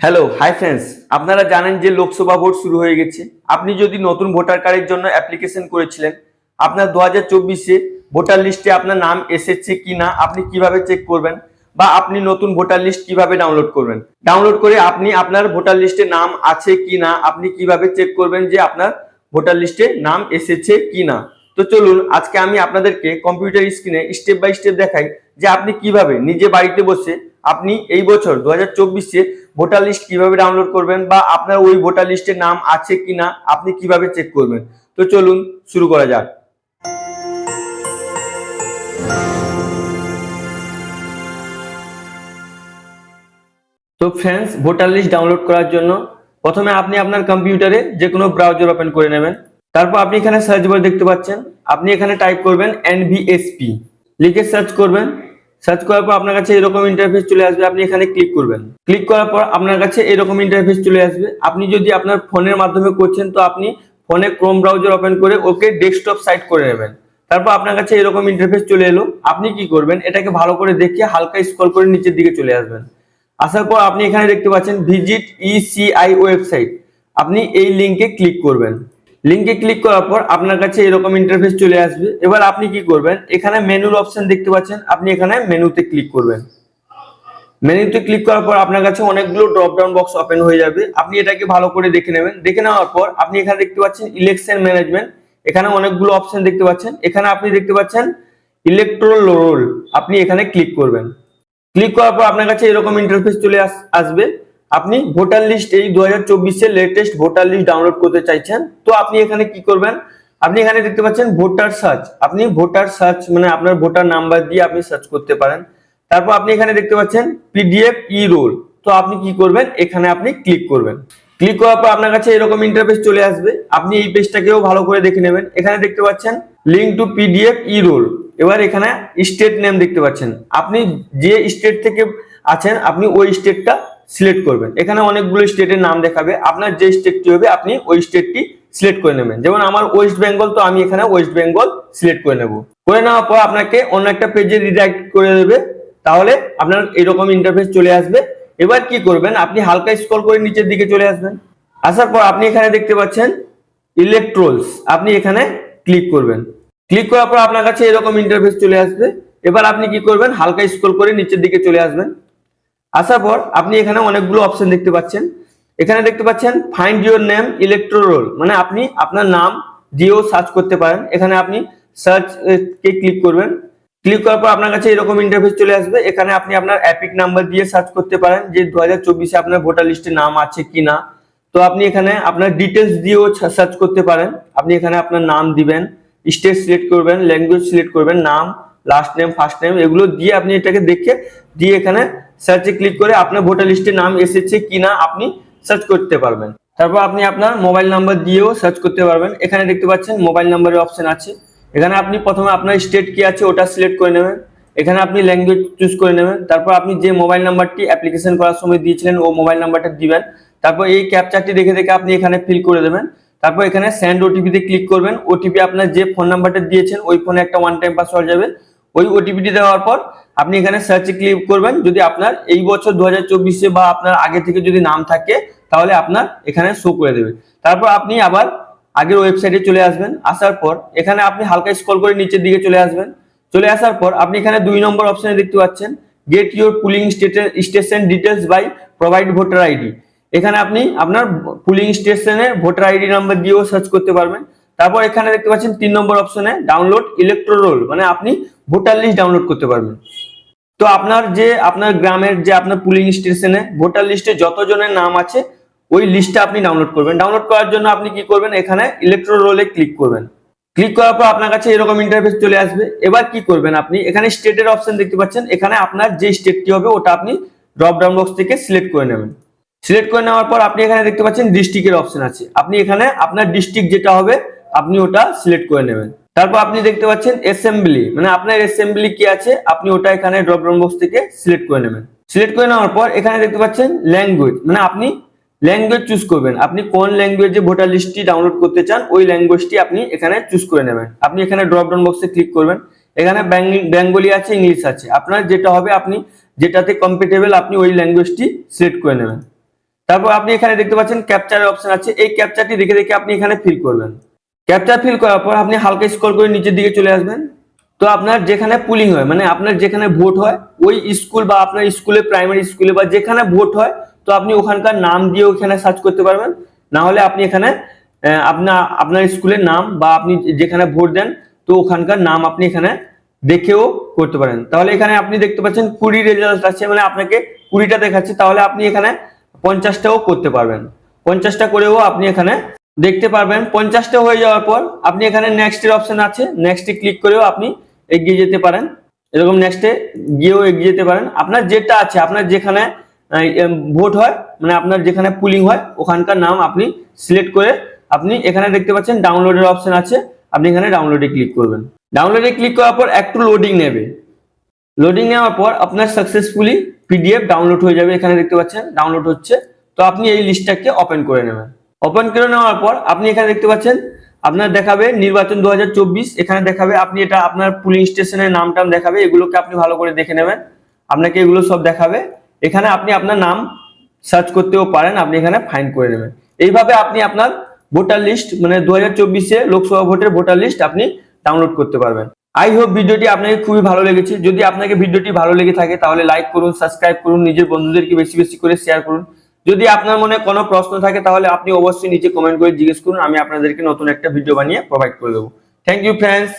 Hello hi friends আপনারা জানেন যে লোকসভা ভোট শুরু হয়ে গেছে। আপনি যদি নতুন ভোটার কার্ডের জন্য অ্যাপ্লিকেশন করেছিলেন, আপনার দু হাজার চব্বিশে ভোটার লিস্টে আপনার নাম এসেছে কি না, আপনি কীভাবে চেক করবেন বা আপনি নতুন ভোটার লিস্ট কীভাবে ডাউনলোড করবেন? ডাউনলোড করে আপনি আপনার ভোটার লিস্টে নাম আছে কি না, আপনি কীভাবে চেক করবেন যে আপনার ভোটার লিস্টে নাম এসেছে কি না? তো চলুন, আজকে আমি আপনাদেরকে কম্পিউটার স্ক্রিনে স্টেপ বাই স্টেপ দেখাই যে আপনি কীভাবে নিজে বাড়িতে বসে আপনি এই বছর দু হাজার চব্বিশে ভোটার লিস্ট কীভাবে ডাউনলোড করবেন বা আপনার ওই ভোটার লিস্টের নাম আছে কিনা, আপনি কীভাবে চেক করবেন? তো চলুন শুরু করা যাক। তো ফ্রেন্ডস ভোটার লিস্ট ডাউনলোড করার জন্য প্রথমে আপনি আপনার কম্পিউটারে যে কোনো ব্রাউজার ওপেন করে নেবেন। তারপর আপনি এখানে সার্চ বার দেখতে পাচ্ছেন। আপনি এখানে টাইপ করবেন এনভিএসপি লিখে সার্চ করবেন। সার্চ করার পর আপনার কাছে এরকম ইন্টারফেস চলে আসবে, আপনি এখানে ক্লিক করবেন। ক্লিক করার পর আপনার কাছে এরকম ইন্টারফেস চলে আসবে। আপনি যদি আপনার ফোনের মাধ্যমে করছেন, তো আপনি ফোনে ক্রোম ব্রাউজার ওপেন করে ওকে ডেস্কটপ সাইট করে নেবেন। তারপর আপনার কাছে এরকম ইন্টারফেস চলে এলো। আপনি কি করবেন? এটাকে ভালো করে দেখে হালকা স্ক্রল করে নিচের দিকে চলে আসবেন। আসার পর আপনি এখানে দেখতে পাচ্ছেন ভিজিট ইসিআই ওয়েবসাইট আপনি এই লিংকে ক্লিক করবেন। লিংকে ক্লিক করার পর আপনার কাছে এরকম ইন্টারফেস চলে আসবে। এবার আপনি কি করবেন? এখানে মেনুর অপশন দেখতে পাচ্ছেন। আপনি এখানে মেনুতে ক্লিক করবেন। মেনুতে ক্লিক করার পর আপনার কাছে অনেকগুলো ড্রপ ডাউন বক্স ওপেন হয়ে যাবে। আপনি এটাকে ভালো করে দেখে নেবেন। দেখে নেওয়ার পর আপনি এখানে দেখতে পাচ্ছেন ইলেকশন ম্যানেজমেন্ট এখানে অনেকগুলো অপশন দেখতে পাচ্ছেন। এখানে আপনি দেখতে পাচ্ছেন ইলেকট্রোল রোল আপনি এখানে ক্লিক করবেন। ক্লিক করার পর আপনার কাছে এরকম ইন্টারফেস চলে আস- আসবে। আপনি ভোটার লিস্ট এই দু হাজার চব্বিশের লেটেস্ট ভোটার লিস্ট ডাউনলোড করতে চাইছেন, তো আপনি এখানে কি করবেন? আপনি এখানে দেখতে পাচ্ছেন ভোটার সার্চ আপনি ভোটার সার্চ মানে আপনার ভোটার নাম্বার দিয়ে আপনি সার্চ করতে পারেন। তারপর আপনি এখানে দেখতে পাচ্ছেন পিডিএফ ই রোল তো আপনি কি করবেন? এখানে আপনি ক্লিক করবেন। ক্লিক করার পর আপনার কাছে এরকম ইন্টারফেস চলে আসবে। আপনি এই পেজটাকেও ভালো করে দেখে নেবেন। এখানে দেখতে পাচ্ছেন link to PDF E roll এবার এখানে স্টেট নেম দেখতে পাচ্ছেন। আপনি যে স্টেট থেকে আছেন, আপনি ওই স্টেটটা সিলেক্ট করবেন। এখানে অনেকগুলো স্টেটের নাম দেখাবে। আপনার যে স্টেটটি হবে, আপনি ওই স্টেটটি সিলেক্ট করে নেবেন। যেমন আমার ওয়েস্ট বেঙ্গল, তো আমি এখানে ওয়েস্ট বেঙ্গল সিলেক্ট করে নেব। করে নেওয়ার পর আপনাকে অন্য একটা পেজে রিডাইরেক্ট করে দেবে। তাহলে আপনার এরকম ইন্টারফেস চলে আসবে। এবার কি করবেন, আপনি হালকা স্ক্রল করে নিচের দিকে চলে আসবেন। আসার পর আপনি এখানে দেখতে পাচ্ছেন ইলেকট্রোলস আপনি এখানে ক্লিক করবেন। ক্লিক করার পর আপনার কাছে এরকম ইন্টারফেস চলে আসবে। এবার আপনি কি করবেন, হালকা স্ক্রল করে নিচের দিকে চলে আসবেন। আসার পর আপনি এখানে অনেকগুলো অপশন দেখতে পাচ্ছেন। এখানে দেখতে পাচ্ছেন ফাইন্ড ইউর নেম ইলেকট্রোরোল মানে আপনি আপনার নাম দিয়েও সার্চ করতে পারেন। এখানে আপনি সার্চ কে ক্লিক করবেন। ক্লিক করার পর আপনার কাছে এরকম ইন্টারফেস চলে আসবে। এখানে আপনি আপনার অ্যাপিক নাম্বার দিয়ে সার্চ করতে পারেন যে দু হাজার চব্বিশে আপনার ভোটার লিস্টে নাম আছে কি না তো আপনি এখানে আপনার ডিটেলস দিয়েও সার্চ করতে পারেন। আপনি এখানে আপনার নাম দিবেন স্টেট সিলেক্ট করবেন ল্যাঙ্গুয়েজ সিলেক্ট করবেন, নাম লাস্ট নেম ফার্স্ট নেম এগুলো দিয়ে আপনি এটাকে দেখে, দিয়ে এখানে সার্চে ক্লিক করে আপনার ভোটার লিস্টে নাম এসেছে কিনা আপনি সার্চ করতে পারবেন। তারপর আপনি আপনার মোবাইল নাম্বার দিয়েও সার্চ করতে পারবেন। এখানে দেখতে পাচ্ছেন মোবাইল নাম্বারের অপশন আছে। এখানে আপনি প্রথমে আপনার স্টেট কি আছে ওটা সিলেক্ট করে নেবেন। এখানে আপনি ল্যাঙ্গুয়েজ চুজ করে নেবেন। তারপর আপনি যে মোবাইল নাম্বারটি অ্যাপ্লিকেশন করার সময় দিয়েছিলেন, ও মোবাইল নাম্বারটা দিবেন। তারপর এই ক্যাপচারটি দেখে দেখে আপনি এখানে ফিল করে দেবেন। তারপর এখানে স্যান্ড ওটিপিতে ক্লিক করবেন। ওটিপি আপনার যে ফোন নাম্বারটা দিয়েছেন, ওই ফোনে একটা ওয়ান টাইম পাসওয়ার্ড যাবে। ওই ওটিপিটি দেওয়ার পর আপনি এখানে সার্চে ক্লিক করবেন। যদি আপনার এই বছর দু হাজার বা আপনার আগে থেকে যদি নাম থাকে, তাহলে আপনার এখানে শো করে দেবে। তারপর আপনি আবার আগের ওয়েবসাইটে চলে আসবেন। আসার পর এখানে আপনি হালকা স্ক্রল করে নিচের দিকে চলে আসবেন। চলে আসার পর আপনি এখানে দুই নম্বর অপশনে দেখতে পাচ্ছেন get your polling station details by provide voter ID এখানে আপনি আপনার পুলিং স্টেশনে ভোটার আইডি নাম্বার দিয়েও সার্চ করতে পারবেন। তারপর এখানে দেখতে পাচ্ছেন তিন নম্বর অপশনে ডাউনলোড ইলেকট্রোরোল মানে আপনি ভোটার লিস্ট ডাউনলোড করতে পারবেন। তো আপনার যে, আপনার গ্রামের যে, আপনার পুলিং স্টেশনে ভোটার লিস্টে যতজনের নাম আছে, ওই লিস্টটা আপনি ডাউনলোড করবেন। ডাউনলোড করার জন্য আপনি কি করবেন? এখানে ইলেকট্রো রোলে ক্লিক করবেন। ক্লিক করার পর আপনার কাছে এরকম ইন্টারফেস চলে আসবে। এবার কি করবেন আপনি? এখানে স্টেটের অপশন দেখতে পাচ্ছেন। এখানে আপনার যে স্টেটটি হবে, ওটা আপনি ড্রপ ডাউন বক্স থেকে সিলেক্ট করে নেবেন। সিলেক্ট করে নেওয়ার পর আপনি এখানে দেখতে পাচ্ছেন ডিস্ট্রিক্টের অপশন আছে। আপনি এখানে আপনার ডিস্ট্রিক্ট যেটা হবে আপনি ওটা সিলেক্ট করে নেবেন। তারপর আপনি দেখতে পাচ্ছেন অ্যাসেম্বলি মানে আপনার অ্যাসেম্বলি কি আছে? আপনি ওটা এখানে ড্রপ ডাউন বক্স থেকে সিলেক্ট করে নেবেন। সিলেক্ট করে নেওয়ার পর এখানে দেখতে পাচ্ছেন ল্যাঙ্গুয়েজ মানে আপনি ল্যাঙ্গুয়েজ চুজ করবেন। আপনি কোন ল্যাঙ্গুয়েজে ভোটার লিস্টটি ডাউনলোড করতে চান, ওই ল্যাঙ্গুয়েজটি আপনি এখানে চুজ করে নেবেন। আপনি এখানে ড্রপ ডাউন বক্সে ক্লিক করবেন। এখানে বেঙ্গলি আছে ইংলিশ আছে। আপনার যেটা হবে, আপনি যেটাতে কম্পিটেবল আপনি ওই ল্যাঙ্গুয়েজটি সিলেক্ট করে নেবেন। তারপর আপনি এখানে দেখতে পাচ্ছেন ক্যাপচারের অপশন আছে। এই ক্যাপচারটি দেখে দেখে আপনি এখানে ফিল করবেন। ক্যাপচার ফিল করার পর আপনি হালকা স্ক্রল করে নিচের দিকে চলে আসবেন। তো আপনার যেখানে পুলিং হয় মানে আপনার যেখানে ভোট হয়, ওই স্কুল বা আপনার স্কুলে প্রাইমারি স্কুলে বা যেখানে ভোট হয়, তো আপনি ওখানকার নাম দিয়ে ওখানে সার্চ করতে পারবেন। না হলে আপনি এখানে আপনার আপনার স্কুলের নাম বা আপনি যেখানে ভোট দেন, তো ওখানকার নাম আপনি এখানে দেখেও করতে পারেন। তাহলে এখানে আপনি দেখতে পাচ্ছেন কুড়ি রেজাল্ট আছে মানে আপনাকে কুড়িটা দেখাচ্ছে, তাহলে আপনি এখানে পঞ্চাশটাও করতে পারবেন। পঞ্চাশটা করেও আপনি এখানে দেখতে পারবেন। পঞ্চাশটা হয়ে যাওয়ার পর আপনি এখানে নেক্সট এর অপশন আছে। নেক্সটে ক্লিক করেও আপনি এগিয়ে যেতে পারেন। এরকম নেক্সটে গিয়েও এগিয়ে যেতে পারেন। আপনার যেটা আছে, আপনার যেখানে ভোট হয় মানে আপনার যেখানে পুলিং হয়, ওখানকার নাম আপনি সিলেক্ট করে আপনি এখানে দেখতে পাচ্ছেন ডাউনলোডের অপশন আছে। আপনি এখানে ডাউনলোডে ক্লিক করবেন। ডাউনলোডে ক্লিক করার পর একটু লোডিং নেবে। লোডিং নেওয়ার পর আপনার সাকসেসফুলি পিডিএফ ডাউনলোড হয়ে যাবে। এখানে দেখতে পাচ্ছেন ডাউনলোড হচ্ছে। তো আপনি এই লিস্টটাকে ওপেন করে নেবেন। ওপেন করে নেওয়ার পর আপনি এখানে দেখতে পাচ্ছেন, আপনার দেখাবে নির্বাচন দু হাজার চব্বিশ, এখানে দেখাবে আপনি এটা আপনার পুলিং স্টেশনের নাম টাম দেখাবে, এগুলোকে আপনি ভালো করে দেখে নেবেন। আপনাকে এগুলো সব দেখাবে। এখানে আপনি আপনার নাম সার্চ করতেও পারেন, আপনি এখানে ফাইন করে নেবেন। এইভাবে আপনি আপনার ভোটার লিস্ট মানে দু হাজার চব্বিশে লোকসভা ভোটের ভোটার লিস্ট আপনি ডাউনলোড করতে পারবেন। আই হোপ ভিডিওটি আপনাকে খুবই ভালো লেগেছে। যদি আপনাকে ভিডিওটি ভালো লেগে থাকে, তাহলে লাইক করুন সাবস্ক্রাইব করুন, নিজের বন্ধুদেরকে বেশি বেশি করে শেয়ার করুন। যদি আপনার মনে কোনো প্রশ্ন থাকে, তাহলে আপনি অবশ্যই নিচে কমেন্ট করে জিজ্ঞেস করুন, আমি আপনাদেরকে নতুন একটা ভিডিও বানিয়ে প্রোভাইড করে দেবো। Thank you friends